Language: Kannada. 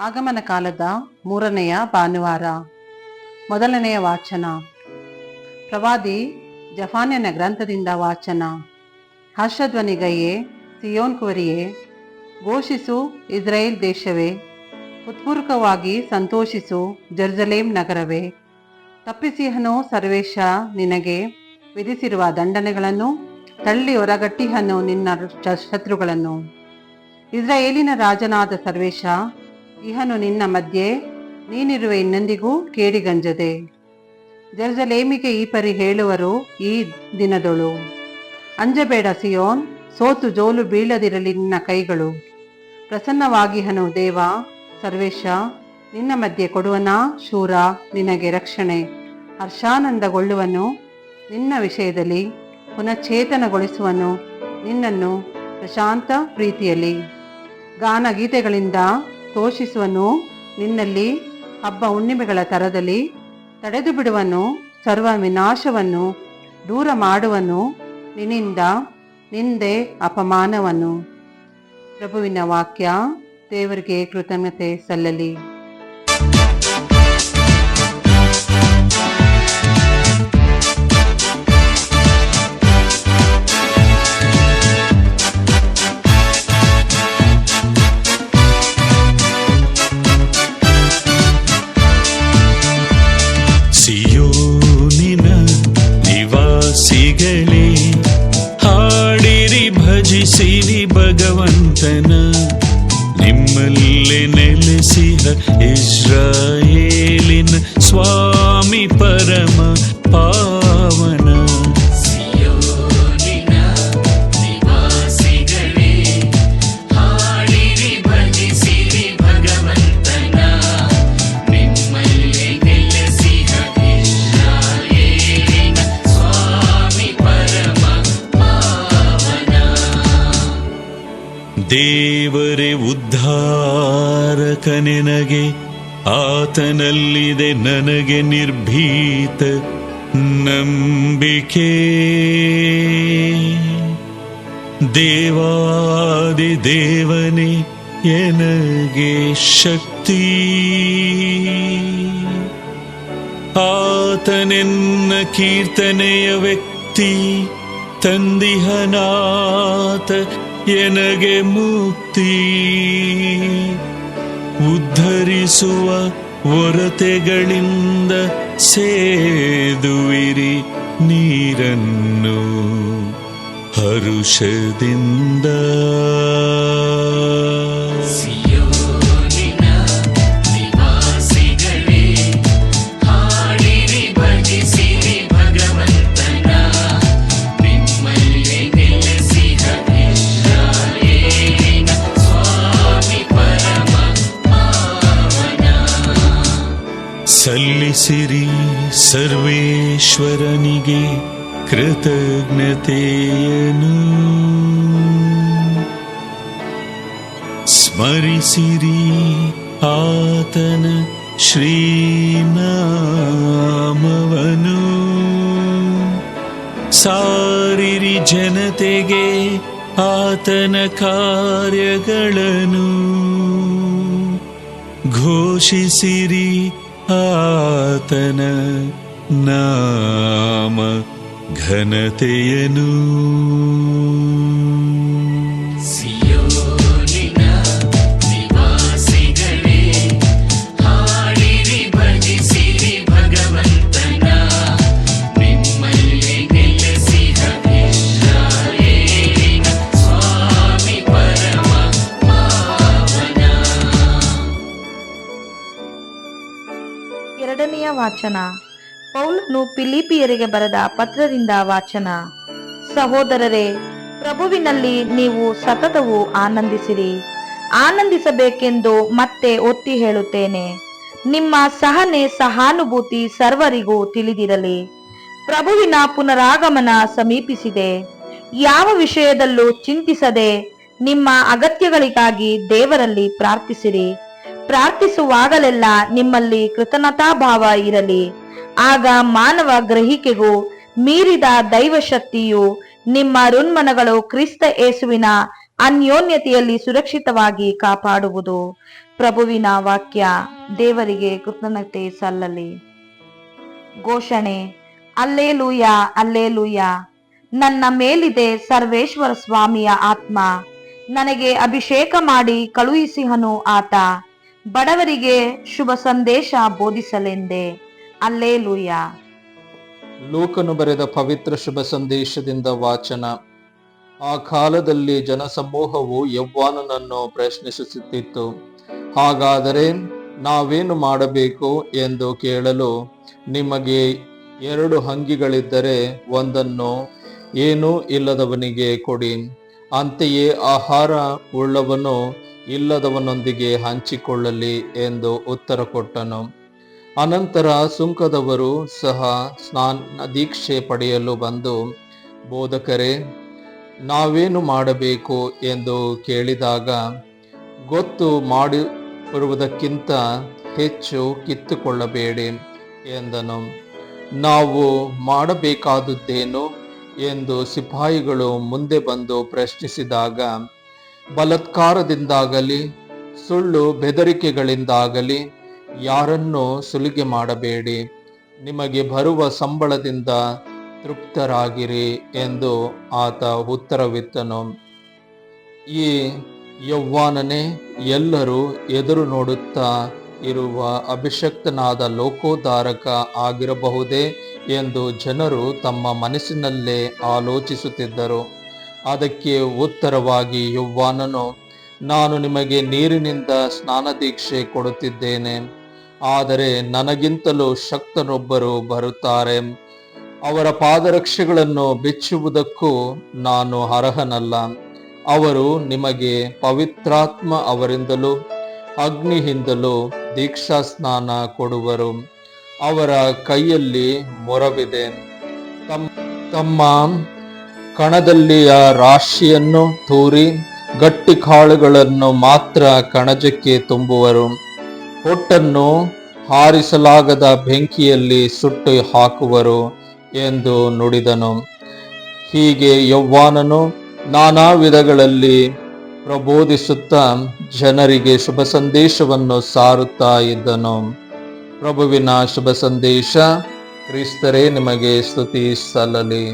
ಆಗಮನ ಕಾಲದ ಮೂರನೆಯ ಭಾನುವಾರ. ಮೊದಲನೆಯ ವಾಚನ. ಪ್ರವಾದಿ ಜಫಾನ್ಯನ ಗ್ರಂಥದಿಂದ ವಾಚನ. ಹರ್ಷಧ್ವನಿಗಯೇ, ಸಿಯೋನ್ ಕುವರಿಯೇ, ಘೋಷಿಸು ಇಸ್ರೇಲ್ ದೇಶವೇ ಉತ್ಪೂರ್ವಕವಾಗಿ ಸಂತೋಷಿಸು ಜರ್ಜಲೇಮ್ ನಗರವೇ. ತಪ್ಪಿಸಿಹನು ಸರ್ವೇಶ ನಿನಗೆ, ವಿಧಿಸಿರುವ ದಂಡನೆಗಳನ್ನು ತಳ್ಳಿ ಹೊರಗಟ್ಟಿಹನು ನಿನ್ನ ಶತ್ರುಗಳನ್ನು. ಇಸ್ರಾಯೇಲಿನ ರಾಜನಾದ ಸರ್ವೇಶ ಇಹನು ನಿನ್ನ ಮಧ್ಯೆ, ನೀನಿರುವೆ ಇನ್ನೊಂದಿಗೂ ಕೇಡಿಗಂಜದೆ. ಜರ್ಜಲೇಮಿಗೆ ಈ ಪರಿ ಹೇಳುವರು ಈ ದಿನದೊಳು. ಅಂಜಬೇಡ ಸಿಯೋನ್, ಸೋತು ಜೋಲು ಬೀಳದಿರಲಿ ನಿನ್ನ ಕೈಗಳು. ಪ್ರಸನ್ನವಾಗಿಹನು, ದೇವ, ಸರ್ವೇಶ, ನಿನ್ನ ಮಧ್ಯೆ ಕೊಡುವನ, ಶೂರ, ನಿನಗೆ ರಕ್ಷಣೆ. ಹರ್ಷಾನಂದಗೊಳ್ಳುವನು ನಿನ್ನ ವಿಷಯದಲ್ಲಿ ಪುನಶ್ಚೇತನಗೊಳಿಸುವನು ನಿನ್ನನ್ನು ಪ್ರಶಾಂತ ಪ್ರೀತಿಯಲ್ಲಿ. ಗಾನ ಗೀತೆಗಳಿಂದ ತೋಷಿಸುವನು ನಿನ್ನಲ್ಲಿ ಹಬ್ಬ ಹುಣ್ಣಿಮೆಗಳ ತರದಲ್ಲಿ, ತಡೆದು ಬಿಡುವನು ಸರ್ವ ವಿನಾಶವನ್ನು ದೂರ ಮಾಡುವನು ನಿನ್ನಿಂದ ನಿಂದೆ ಅಪಮಾನವನ್ನು. ಪ್ರಭುವಿನ ವಾಕ್ಯ ದೇವರಿಗೆ ಕೃತಜ್ಞತೆ ಸಲ್ಲಲಿ. इस्रायेलिन् स्वामि परम पा ದೇವರೇ ಉದ್ಧಾರಕನೆನಗೆ ಆತನಲ್ಲಿದೆ ನನಗೆ ನಿರ್ಭೀತ ನಂಬಿಕೆ. ದೇವಾದಿ ದೇವನೇ ಎನಗೆ ಶಕ್ತಿ. ಆತನೆನ್ನ ಕೀರ್ತನೆಯ ವ್ಯಕ್ತಿ ತಂದಿಹನಾಥ ಎನಗೆ ಮುಕ್ತಿ ಉದ್ಧರಿಸುವ ಹೊರತೆಗಳಿಂದ ಸೇದುವಿರಿ ನೀರನ್ನು ಹರುಷದಿಂದ. ಸಲ್ಲಿಸಿರಿ ಸರ್ವೇಶ್ವರನಿಗೆ ಕೃತಜ್ಞತೆಯನು ಸ್ಮರಿಸಿರಿ ಆತನ ಶ್ರೀನಾಮವನು. ಸಾರಿರಿ ಜನತೆಗೆ ಆತನ ಕಾರ್ಯಗಳನ್ನು. ಘೋಷಿಸಿರಿ ಆತನ ನಾಮ ಘನತೆಯನು ವಾಚನ. ಪೌಲನು ಪಿಲಿಪಿಯರಿಗೆ ಬರೆದ ಪತ್ರದಿಂದ ವಾಚನ. ಸಹೋದರರೇ, ಪ್ರಭುವಿನಲ್ಲಿ ನೀವು ಸತತವು ಆನಂದಿಸಿರಿ. ಆನಂದಿಸಬೇಕೆಂದು ಮತ್ತೆ ಒತ್ತಿ ಹೇಳುತ್ತೇನೆ. ನಿಮ್ಮ ಸಹನೆ ಸಹಾನುಭೂತಿ ಸರ್ವರಿಗೂ ತಿಳಿದಿರಲಿ. ಪ್ರಭುವಿನ ಪುನರಾಗಮನ ಸಮೀಪಿಸಿದೆ. ಯಾವ ವಿಷಯದಲ್ಲೂ ಚಿಂತಿಸದೆ ನಿಮ್ಮ ಅಗತ್ಯಗಳಿಗಾಗಿ ದೇವರಲ್ಲಿ ಪ್ರಾರ್ಥಿಸಿರಿ. ಪ್ರಾರ್ಥಿಸುವಾಗಲೆಲ್ಲ ನಿಮ್ಮಲ್ಲಿ ಕೃತಜ್ಞತಾಭಾವ ಇರಲಿ. ಆಗ ಮಾನವ ಗ್ರಹಿಕೆಗೂ ಮೀರಿದ ದೈವಶಕ್ತಿಯು ನಿಮ್ಮ ರುನ್ಮನಗಳು ಕ್ರಿಸ್ತ ಏಸುವಿನ ಅನ್ಯೋನ್ಯತೆಯಲ್ಲಿ ಸುರಕ್ಷಿತವಾಗಿ ಕಾಪಾಡುವುದು. ಪ್ರಭುವಿನ ವಾಕ್ಯ ದೇವರಿಗೆ ಕೃತಜ್ಞತೆ ಸಲ್ಲಲಿ. ಘೋಷಣೆ ಅಲ್ಲೇ ಲೂಯ ಅಲ್ಲೇ ಲೂಯ ನನ್ನ ಮೇಲಿದೆ ಸರ್ವೇಶ್ವರ ಸ್ವಾಮಿಯ ಆತ್ಮ. ನನಗೆ ಅಭಿಷೇಕ ಮಾಡಿ ಕಳುಹಿಸಿಹನು ಆತ. ಬಡವರಿಗೆ ಶುಭ ಸಂದೇಶ ಬೋಧಿಸಲೆಂದೇ. ಅಲ್ಲೇ ಲೂಯ ಲೋಕನು ಬರೆದ ಪವಿತ್ರ ಶುಭ ಸಂದೇಶದಿಂದ ವಾಚನ. ಆ ಕಾಲದಲ್ಲಿ ಜನಸಮೂಹವು ಯವ್ವಾನನನ್ನು ಪ್ರಶ್ನಿಸುತ್ತಿತ್ತು. ಹಾಗಾದರೆ ನಾವೇನು ಮಾಡಬೇಕು ಎಂದು ಕೇಳಲು ನಿಮಗೆ ಎರಡು ಹಂಗಿಗಳಿದ್ದರೆ ಒಂದನ್ನು ಏನೂ ಇಲ್ಲದವನಿಗೆ ಕೊಡಿ. ಅಂತೆಯೇ ಆಹಾರ ಉಳ್ಳವನು ಇಲ್ಲದವನೊಂದಿಗೆ ಹಂಚಿಕೊಳ್ಳಲಿ ಎಂದು ಉತ್ತರ ಕೊಟ್ಟನು. ಅನಂತರ ಸುಂಕದವರು ಸಹ ಸ್ನಾನ ದೀಕ್ಷೆ ಪಡೆಯಲು ಬಂದು, ಬೋಧಕರೇ, ನಾವೇನು ಮಾಡಬೇಕು? ಎಂದು ಕೇಳಿದಾಗ, ಗೊತ್ತು ಮಾಡಿರುವುದಕ್ಕಿಂತ ಹೆಚ್ಚು ಕಿತ್ತುಕೊಳ್ಳಬೇಡಿ ಎಂದನು. ನಾವು ಮಾಡಬೇಕಾದುದ್ದೇನು? ಎಂದು ಸಿಪಾಯಿಗಳು ಮುಂದೆ ಬಂದು ಪ್ರಶ್ನಿಸಿದಾಗ, ಬಲತ್ಕಾರದಿಂದಾಗಲಿ, ಸುಳ್ಳು ಬೆದರಿಕೆಗಳಿಂದಾಗಲಿ ಯಾರನ್ನೂ ಸುಲಿಗೆ ಮಾಡಬೇಡಿ. ನಿಮಗೆ ಬರುವ ಸಂಬಳದಿಂದ ತೃಪ್ತರಾಗಿರಿ ಎಂದು ಆತ ಉತ್ತರವಿತ್ತನು. ಈ ಯೌವ್ವಾನನೇ ಎಲ್ಲರೂ ಎದುರು ನೋಡುತ್ತಾ ಇರುವ ಅಭಿಷಕ್ತನಾದ ಲೋಕೋದ್ಧಾರಕ ಆಗಿರಬಹುದೇ ಎಂದು ಜನರು ತಮ್ಮ ಮನಸ್ಸಿನಲ್ಲೇ ಆಲೋಚಿಸುತ್ತಿದ್ದರು. ಅದಕ್ಕೆ ಉತ್ತರವಾಗಿ ಯೌವ್ವಾನನು, ನಾನು ನಿಮಗೆ ನೀರಿನಿಂದ ಸ್ನಾನದೀಕ್ಷೆ ಕೊಡುತ್ತಿದ್ದೇನೆ. ಆದರೆ ನನಗಿಂತಲೂ ಶಕ್ತನೊಬ್ಬರು ಬರುತ್ತಾರೆ. ಅವರ ಪಾದರಕ್ಷೆಗಳನ್ನು ಬಿಚ್ಚುವುದಕ್ಕೂ ನಾನು ಅರ್ಹನಲ್ಲ. ಅವರು ನಿಮಗೆ ಪವಿತ್ರಾತ್ಮ ಅವರಿಂದಲೂ ಅಗ್ನಿಯಿಂದಲೂ ದೀಕ್ಷಾ ಸ್ನಾನ ಕೊಡುವರು. ಅವರ ಕೈಯಲ್ಲಿ ಮೊರವಿದೆ. ತಮ್ಮ ತಮ್ಮ ಕಣದಲ್ಲಿಯ ರಾಶಿಯನ್ನು ತೂರಿ ಗಟ್ಟಿ ಕಾಳುಗಳನ್ನು ಮಾತ್ರ ಕಣಜಕ್ಕೆ ತುಂಬುವರು. ಹೊಟ್ಟನ್ನು ಹಾರಿಸಲಾಗದ ಬೆಂಕಿಯಲ್ಲಿ ಸುಟ್ಟು ಹಾಕುವರು ಎಂದು ನುಡಿದನು. ಹೀಗೆ ಯೌವ್ವಾನನು ನಾನಾ ವಿಧಗಳಲ್ಲಿ ಪ್ರಬೋಧಿಸುತ್ತಾ ಜನರಿಗೆ ಶುಭ ಸಂದೇಶವನ್ನು ಸಾರುತ್ತಾ ಇದ್ದನು. ಪ್ರಭುವಿನ ಶುಭ ಸಂದೇಶ ಕ್ರಿಸ್ತರೇ ನಿಮಗೆ ಸ್ತುತಿ ಸಲ್ಲಲಿ.